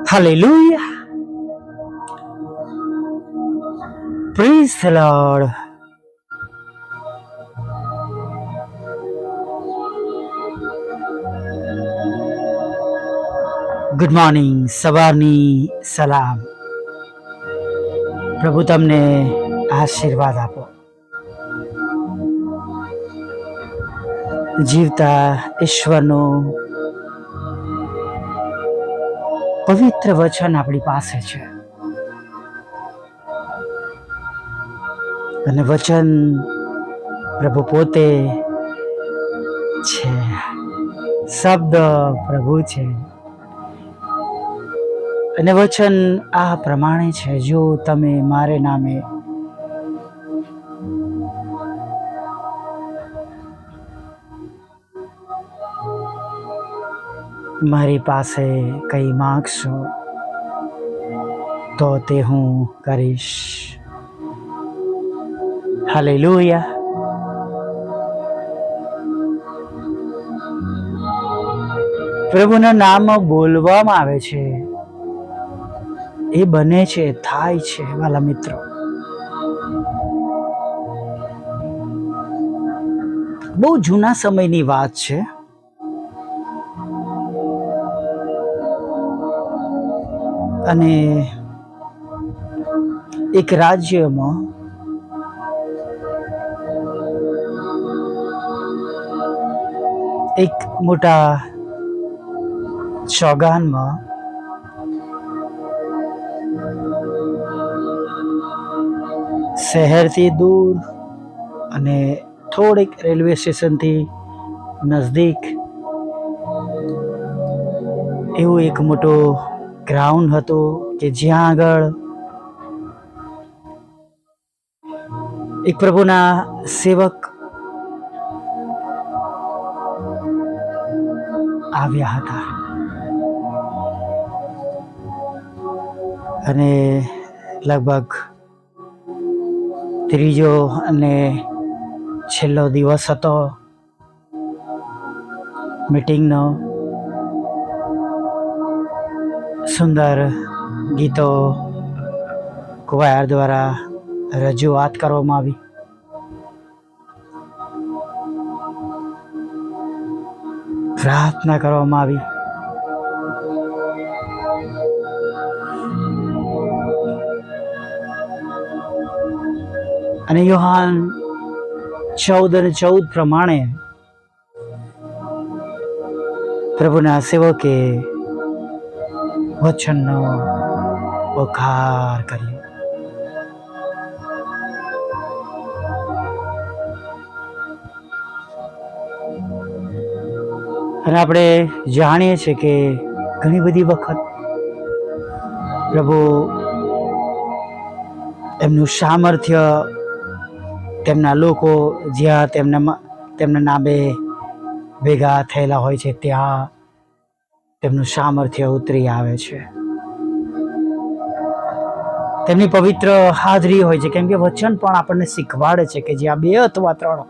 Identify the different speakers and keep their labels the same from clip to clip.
Speaker 1: Hallelujah. Praise the Lord. Good morning સવારની સલામ પ્રભુ તમને આશીર્વાદ આપો જીવતા ઈશ્વરનું પવિત્ર વચન આપણી પાસે છે. અને વચન પ્રભુ પોતે છે. શબ્દ પ્રભુ છે. અને વચન આ પ્રમાણે છે, જો તમે મારે નામે મારી પાસે કંઈ માગશો, તો તે હું કરીશ. હાલેલુયા. પ્રભુના નામ બોલવામાં આવે છે. એ બને છે, થાય છે, વાલા મિત્રો. બહુ જૂના સમયની વાત છે. અને એક રાજ્યમાં એક મોટા ચોગાનમાં શહેરથી દૂર અને થોડીક રેલવે સ્ટેશનથી નજદીક એવું એક મોટો ગ્રાઉન્ડ હતું કે જ્યાં આગળ એક પ્રભુના સેવક આવ્યા હતા. અને લગભગ ત્રીજો અને છેલ્લો દિવસ હતો મીટિંગનો સુંદર ગીતો કુવાયર દ્વારા રજૂઆત કરવામાં આવી. પ્રાર્થના કરવામાં આવી. અને યોહાન ચૌદ અને ચૌદ પ્રમાણે પ્રભુના સેવકે વચનનો વખાર કર્યો અને આપણે જાણીએ છીએ કે ઘણી બધી વખત પ્રભુ એમનું સામર્થ્ય તેમના લોકો જ્યાં તેમના તેમના નામે ભેગા થયેલા હોય છે, ત્યાં તેમનું સામર્થ્ય ઉતરી આવે છે. તેમની પવિત્ર હાજરી હોય છે. કેમ કે વચન પણ આપણને શીખવાડે છે કે જ્યાં બે અથવા ત્રણ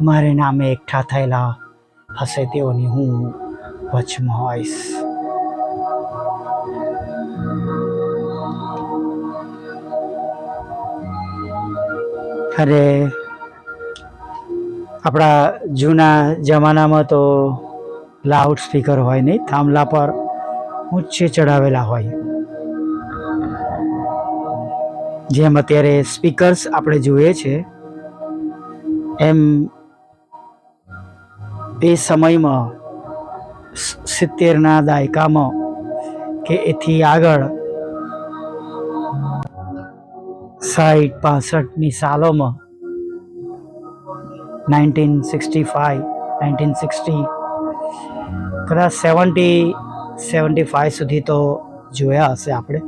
Speaker 1: મારે નામે એકઠા થયેલા હશે તેઓની હું વચમાં હોઈશ. અરે, આપણા જૂના જમાનામાં તો લાઉડ સ્પીકર હોય નહીં, થાંભલા પર ઊંચે ચડાવેલા હોય. જેમ અત્યારે સ્પીકર્સ આપણે જોઈએ છે, એમ એ સમયમાં સિત્તેરના દાયકામાં કે એથી આગળ સાઠ પાસઠની સાલોમાં, nineteen sixty five nineteen sixty કદાચ સેવન્ટી સેવન્ટી ફાઈવ સુધી તો જોયા હશે આપણે.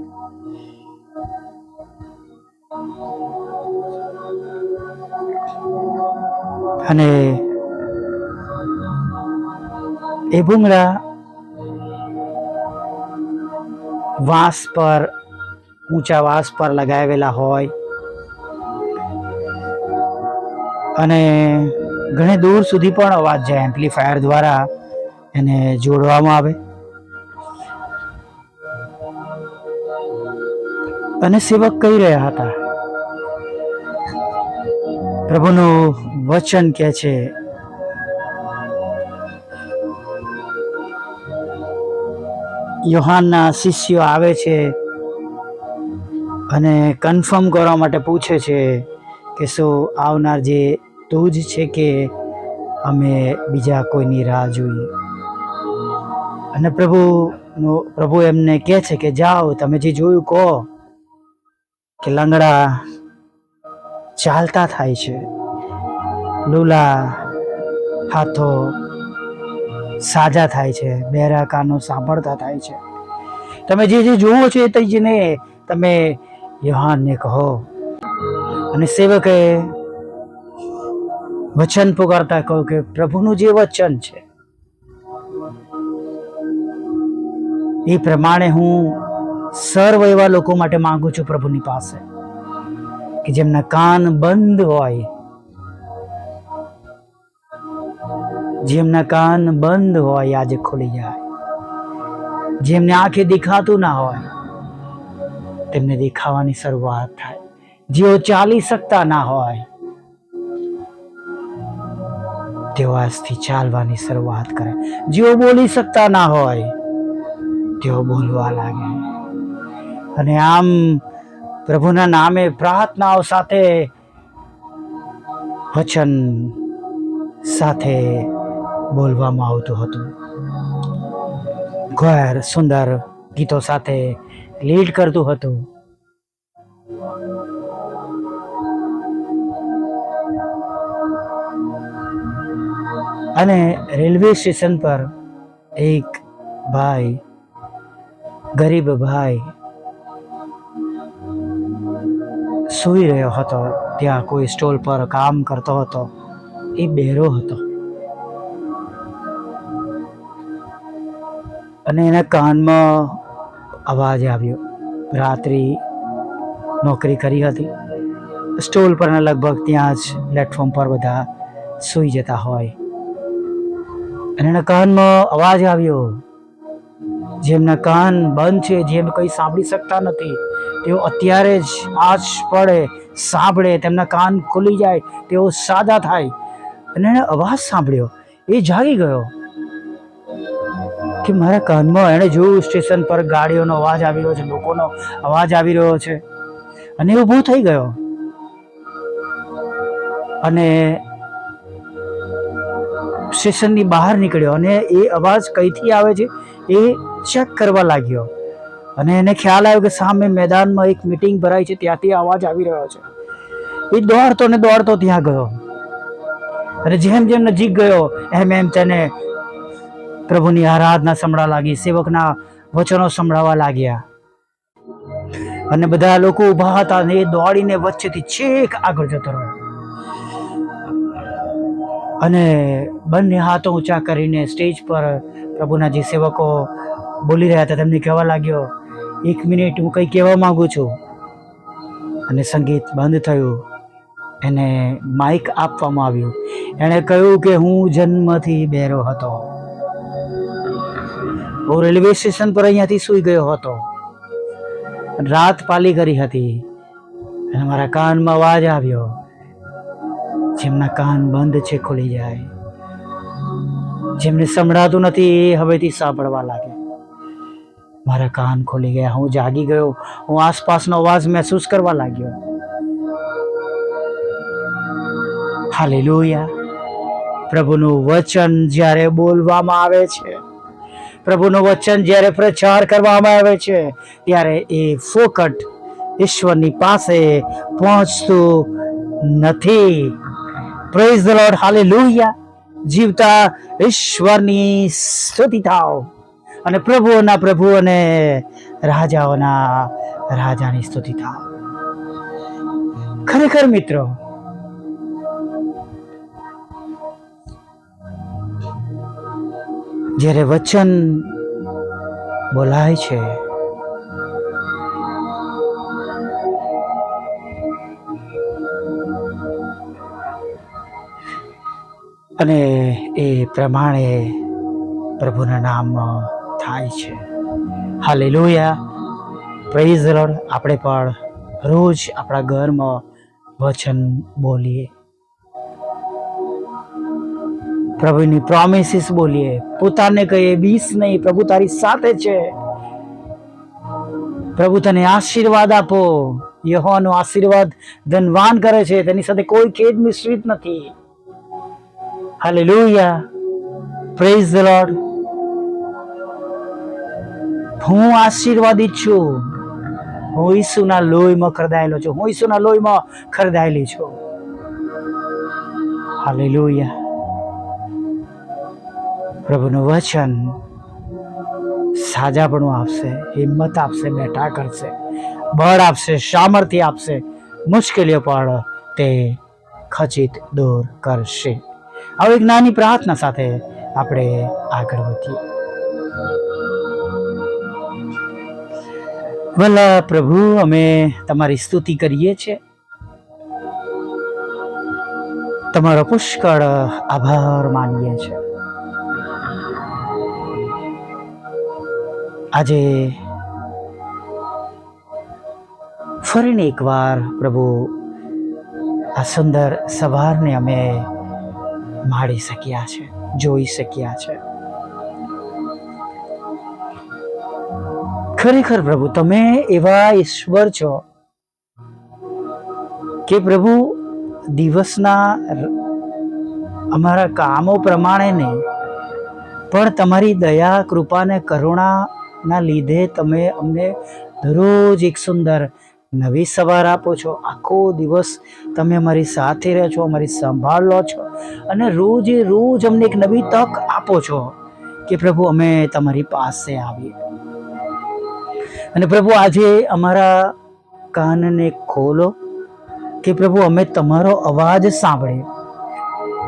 Speaker 1: અને એ ભૂંગળા વાંસ પર, ઊંચા વાંસ પર લગાવેલા હોય. અને ઘણી દૂર સુધી પણ અવાજ જાય એમ્પ્લીફાયર દ્વારા એને જોડવામાં આવે. અને સેવક કહી રહ્યા હતા. પ્રભુનું વચન કે છે, યોહાનના શિષ્યો આવે છે અને કન્ફર્મ કરવા માટે પૂછે છે કે શું આવનાર જે તું જ છે કે અમે બીજા કોઈની રાહ જોઈએ. અને પ્રભુ પ્રભુ એમને કહે છે કે જાઓ, તમે જે જોયું કહો કે લંગડા ચાલતા થાય છે. લૂલા હાથો સાજા થાય છે બહેરા કાનો સાંભળતા થાય છે. તમે જે જે જોવો છો એ જઈને તમે યોહાનને કહો. અને સેવકે વચન પુકારતા કહો કે પ્રભુનું જે વચન છે એ પ્રમાણે હું સર્વ એવા લોકો માટે માંગુ છું પ્રભુની પાસે, કે જેમના કાન બંધ હોય, જેમના કાન બંધ હોય, આજે ખુલી જાય. જેમને આંખે દેખાતું ના હોય, તેમને દેખાવાની શરૂઆત થાય. જેઓ ચાલી શકતા ના હોય, તેઓ આજથી ચાલવાની શરૂઆત કરે. જેઓ બોલી શકતા ના હોય તેઓ બોલવા લાગે અને આમ પ્રભુના નામે પ્રાર્થનાઓ સાથે, વચન સાથે બોલવામાં આવતું હતું. ઘર સુંદર ગીતો સાથે લીડ કરતું હતું. અને રેલવે સ્ટેશન પર એક ભાઈ ગરીબ ભાઈ સૂઈ રહ્યો હતો. ત્યાં કોઈ સ્ટોલ પર કામ કરતો હતો. એ બહેરો હતો. અને એના કાનમાં અવાજ આવ્યો. રાત્રિ નોકરી કરી હતી. સ્ટોલ પરના લગભગ ત્યાં જ પ્લેટફોર્મ પર બધા સૂઈ જતા હોય. અને એના કાનમાં અવાજ આવ્યો. જેમના કાન બંધ છે જેમ કંઈ સાંભળી શકતા નથી. તેઓ અત્યારે જ આજ પડે, સાંભળે, તેમના કાન ખુલી જાય, તેઓ સાદા થાય. અને એણે અવાજ સાંભળ્યો. એ જાગી ગયો કે મારા કાનમાં એણે જોયું સ્ટેશન પર ગાડીઓનો અવાજ આવી રહ્યો છે, લોકોનો અવાજ આવી રહ્યો છે. અને ઊભો થઈ ગયો. અને સ્ટેશનની બહાર નીકળ્યો. અને એ અવાજ કઈથી આવે છે? એ ચેક કરવા લાગ્યો. અને એને ખ્યાલ આવ્યો કે સામે મેદાનમાં એક મીટિંગ ભરાઈ છે, ત્યાંથી અવાજ આવી રહ્યો છે. એ દોડતો ને દોડતો ત્યાં ગયો. અને જેમ જેમ નજીક ગયો, એમ એમ તેને પ્રભુની આરાધના સંભળા લાગી, સેવકના વચનો સંભળાવા લાગ્યા. અને બધા લોકો ઊભા હતા અને એ દોડીને વચ્ચેથી છેક આગળ જતો રહ્યો. અને બંને હાથો ઊંચા કરીને સ્ટેજ પર પ્રભુના જે સેવકો બોલી રહ્યા હતા, તેમને કહેવા લાગ્યો, એક મિનિટ હું કંઈ કહેવા માંગુ છું. અને સંગીત બંધ થયું. એને માઇક આપવામાં આવ્યું. એણે કહ્યું કે હું જન્મથી બેરો હતો. હું રેલવે સ્ટેશન પર અહીંયાથી સૂઈ ગયો હતો. રાત પાલી કરી હતી. અને મારા કાનમાં અવાજ આવ્યો, જેમના કાન બંધ છે, ખુલી જાય. જેમને સંભળાતું નથી, એ હવેથી સાંભળવા લાગે. મારા કાન ખોલી ગયા. હું જાગી ગયો. હું આસપાસનો અવાજ મહેસૂસ કરવા લાગ્યો. હાલે હાલેલુયા. પ્રભુનું વચન જ્યારે બોલવામાં આવે છે, પ્રભુનું વચન જ્યારે પ્રચાર કરવામાં આવે છે, ત્યારે એ ફોકટ ઈશ્વરની પાસે પહોંચતું નથી. Praise the lord hallelujah. જીવતા ઈશ્વરની સ્તુતિ થાવ. અને પ્રભુઓના પ્રભુ અને રાજાઓના રાજાની સ્તુતિ થાવ. ખરેખર મિત્રો, જ્યારે વચન બોલાય છે, અને એ પ્રમાણે પ્રભુના નામમાં થાય છે. હાલેલુયા. પ્રેઝ લોડ આપણે પણ રોજ આપણા ઘરમાં વચન બોલીએ. પ્રભુની પ્રોમિસીસ બોલીએ. પોતાને કહીએ, બીસ નહીં, પ્રભુ તારી સાથે છે. પ્રભુ તને આશીર્વાદ આપો. યહોવાનો આશીર્વાદ ધનવાન કરે છે. તેની સાથે કોઈ ખેદ મિશ્રિત નથી. હાલેલુયા. પ્રેઝ ધ લોર્ડ હું આશીર્વાદિત છું. હું ઈસુના લોહીમાં ખરદાયેલો છું. હું ઈસુના લોહીમાં ખરદાયેલી છું. હાલેલુયા. પ્રભુનું વચન સાજાપણું આપશે, હિંમત આપશે, બેઠા કરશે, બળ આપશે, સામર્થ્ય આપશે, મુશ્કેલીઓ પણ તે ખચિત દૂર કરશે. હવે એક નાની પ્રાર્થના સાથે આપણે આગળ વધીએ. ભલા પ્રભુ અમે તમારી સ્તુતિ કરીએ છીએ. તમારો પુષ્કળ આભાર માનીએ છીએ. આજે ફરીને એકવાર પ્રભુ, આ સુંદર સવારને અમે માણી શક્યા છે, જોઈ શક્યા છે. ખરેખર પ્રભુ, તમે એવા ઈશ્વર છો કે પ્રભુ દિવસના અમારા કામો પ્રમાણે નહીં પણ તમારી દયા, કૃપા અને કરુણાના લીધે તમે અમને દરરોજ એક સુંદર નવી સવાર આપો છો. આખો દિવસ તમે અમારી સાથે રહો છો, અમારી સંભાળ લો છો અને રોજે રોજ અમને એક નવી તક આપો છો કે પ્રભુ અમે તમારી પાસે આવીએ. અને પ્રભુ, આજે અમારા કાનને ખોલો કે પ્રભુ, અમે તમારો અવાજ સાંભળીએ,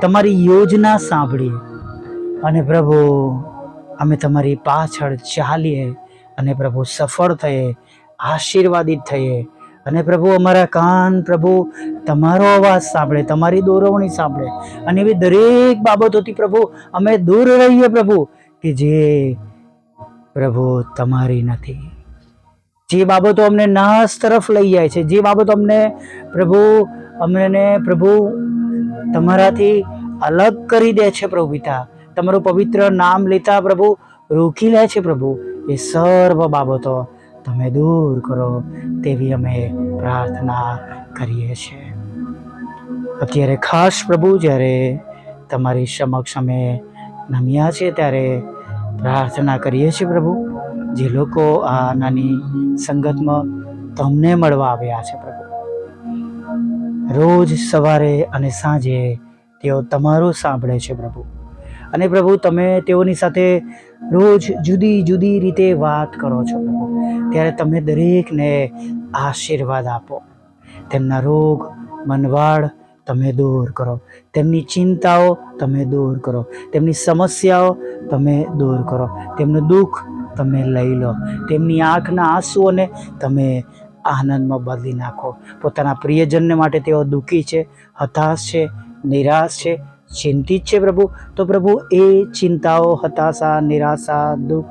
Speaker 1: તમારી યોજના સાંભળીએ. અને પ્રભુ, અમે તમારી પાછળ ચાલીએ અને પ્રભુ, સફળ થઈએ, આશીર્વાદિત થઈએ. અને પ્રભુ, અમારા કાન પ્રભુ, તમારો અવાજ સાંભળે, તમારી દોરવણી સાંભળે. અને એવી દરેક બાબતોથી પ્રભુ, અમે દૂર રહીએ પ્રભુ, કે જે પ્રભુ, તમારી નથી. જે બાબતો અમને નાશ તરફ લઈ જાય છે, જે બાબતો અમને પ્રભુ અમને પ્રભુ તમારાથી અલગ કરી દે છે પ્રભુ પિતા. તમારું પવિત્ર નામ લેતા પ્રભુ રોકી લે છે પ્રભુ. એ સર્વ બાબતો તમે દૂર કરો તેવી અમે પ્રાર્થના કરીએ છીએ. અત્યારે ખાસ પ્રભુ જ્યારે તમારી સમક્ષ અમે નમ્યા છે ત્યારે પ્રાર્થના કરીએ છીએ પ્રભુ. જે લોકો આ નાની સંગતમાં તમને મળવા આવ્યા છે પ્રભુ. રોજ સવારે અને સાંજે તેઓ તમારું સાંભળે છે પ્રભુ. અને પ્રભુ, તમે તેઓની સાથે રોજ જુદી જુદી રીતે વાત કરો છો પ્રભુ. ત્યારે તમે દરેકને આશીર્વાદ આપો. તેમના રોગ મનવાડ તમે દૂર કરો. તેમની ચિંતાઓ તમે દૂર કરો. તેમની સમસ્યાઓ તમે દૂર કરો. તેમનું દુઃખ તમે લઈ લો. તેમની આંખના આંસુઓને તમે આનંદમાં બદલી નાખો. પોતાના પ્રિયજનને માટે તેઓ દુઃખી છે, હતાશ છે, નિરાશ છે, ચિંતિત છે પ્રભુ. તો પ્રભુ, એ ચિંતાઓ, હતાશા, નિરાશા, દુઃખ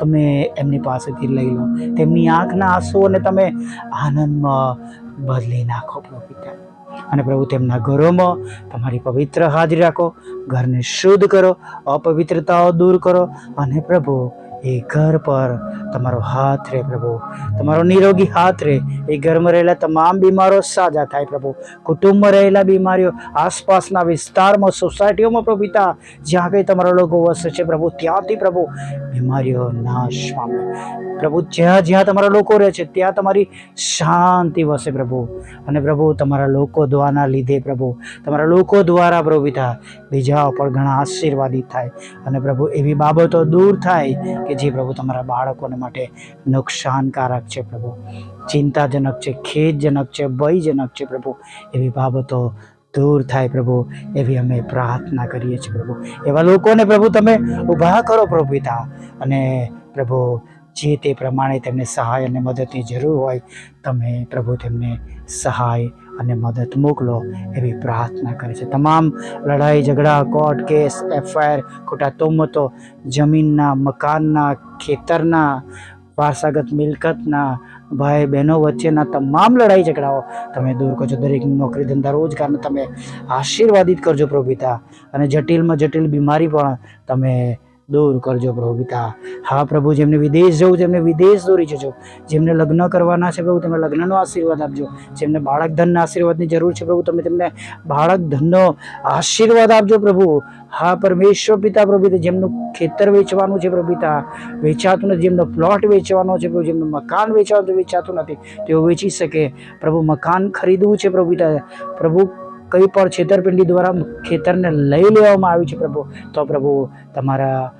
Speaker 1: તમે એમની પાસેથી લઈ લો. તેમની આંખના આંસુઓને તમે આનંદમાં બદલી નાખો પ્રભુ અને પ્રભુ, તેમના ઘરોમાં તમારી પવિત્ર હાજરી રાખો. ઘરને શુદ્ધ કરો, અપવિત્રતાઓ દૂર કરો. અને પ્રભુ એ ઘર પર તમારો હાથ રહે પ્રભુ. તમારો નિરોગી હાથ રહે એ ઘરમાં રહેલા તમામ બીમારો સાજા થાય પ્રભુ. કુટુંબમાં રહેલા બીમારીઓ, આસપાસના વિસ્તારમાં, સોસાયટીઓમાં પ્રભુ પિતા, જ્યાં કંઈ તમારા લોકો વસે છે પ્રભુ, ત્યાંથી પ્રભુ બીમારીઓ નાશ પામે. પ્રભુ, જ્યાં જ્યાં તમારા લોકો રહે છે, ત્યાં તમારી શાંતિ વસે પ્રભુ. અને પ્રભુ, તમારા લોકો દ્વારા લીધે પ્રભુ. તમારા લોકો દ્વારા પ્રભુ પિતા બીજા પર ઘણા આશીર્વાદિત થાય. અને પ્રભુ, એવી બાબતો દૂર થાય કે જે પ્રભુ તમારા બાળકોને માટે નુકસાનકારક છે પ્રભુ. ચિંતાજનક છે, ખેદજનક છે, ભયજનક છે પ્રભુ. એવી બાબતો દૂર થાય પ્રભુ, એવી અમે પ્રાર્થના કરીએ છીએ પ્રભુ. એવા લોકોને પ્રભુ તમે ઊભા કરો પ્રભુ પિતા. અને પ્રભુ, જે તે પ્રમાણે તેમને સહાય અને મદદની જરૂર હોય, તમે પ્રભુ તેમને સહાય અને મદદ મોકલો એવી પ્રાર્થના કરે છે. તમામ લડાઈ, ઝઘડા, કોર્ટ કેસ, એફઆઈઆર, ખોટા તોમતો, જમીનના, મકાનના, ખેતરના, વારસાગત મિલકતના ભાઈ બહેનો વચ્ચેના તમામ લડાઈ, ઝઘડાઓ તમે દૂર કરજો. દરેકની નોકરી ધંધા રોજગારને તમે આશીર્વાદિત કરજો પ્રભુતા અને જટિલમાં જટિલ બીમારી પણ તમે દૂર કરજો પ્રભુ પિતા. હા પ્રભુ, જેમને વિદેશ જવું છે એમને વિદેશ દોરી જજો. જેમને લગ્ન કરવાના છે પ્રભુ તમે લગ્નનો આશીર્વાદ આપજો. જેમને બાળક ધનના આશીર્વાદની જરૂર છે પ્રભુ, તમે તેમને બાળક ધનનો આશીર્વાદ આપજો પ્રભુ. હા પરમેશ્વર પિતા પ્રભુ જેમનું ખેતર વેચવાનું છે પ્રભુ પિતા. વેચાતું નથી, જેમનો પ્લોટ વેચવાનો છે પ્રભુ, જેમનું મકાન વેચવાનું વેચાતું નથી, તેઓ વેચી શકે. પ્રભુ, મકાન ખરીદવું છે પ્રભુ પિતા. પ્રભુ, કંઈ પણ છેતરપિંડી દ્વારા ખેતરને લઈ લેવામાં આવ્યું છે પ્રભુ. તો પ્રભુ, તમારા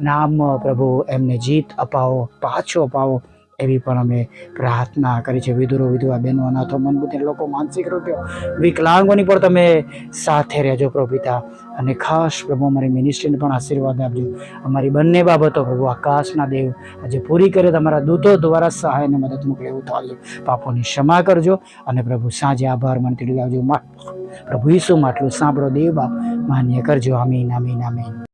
Speaker 1: નામ, પ્રભુ, એમને જીત અપાવો, પાછો અપાવો, એવી પણ અમે પ્રાર્થના કરી છે. વિધુરો, વિધવા, બહેનો, અનાથો, મનબુદ્ધિ, લોકો માનસિક રૂપે વિકલાંગોની પણ તમે સાથે રહેજો પ્રભુ પિતા. અને ખાસ પ્રભુ અમારી મિનિસ્ટ્રીને પણ આશીર્વાદ આપજો. અમારી બંને બાબતો પ્રભુ આકાશના દેવ આજે પૂરી કરે, તમારા દૂતો દ્વારા સહાય અને મદદ મોકલે એવું થજો પાપોની ક્ષમા કરજો અને પ્રભુ સાંજે આભાર માનતી લાવજો મા પ્રભુ ઈસુ માટલું સાંભળો, દેવ બાપ માન્ય કરજો. આમીન આમીન આમીન.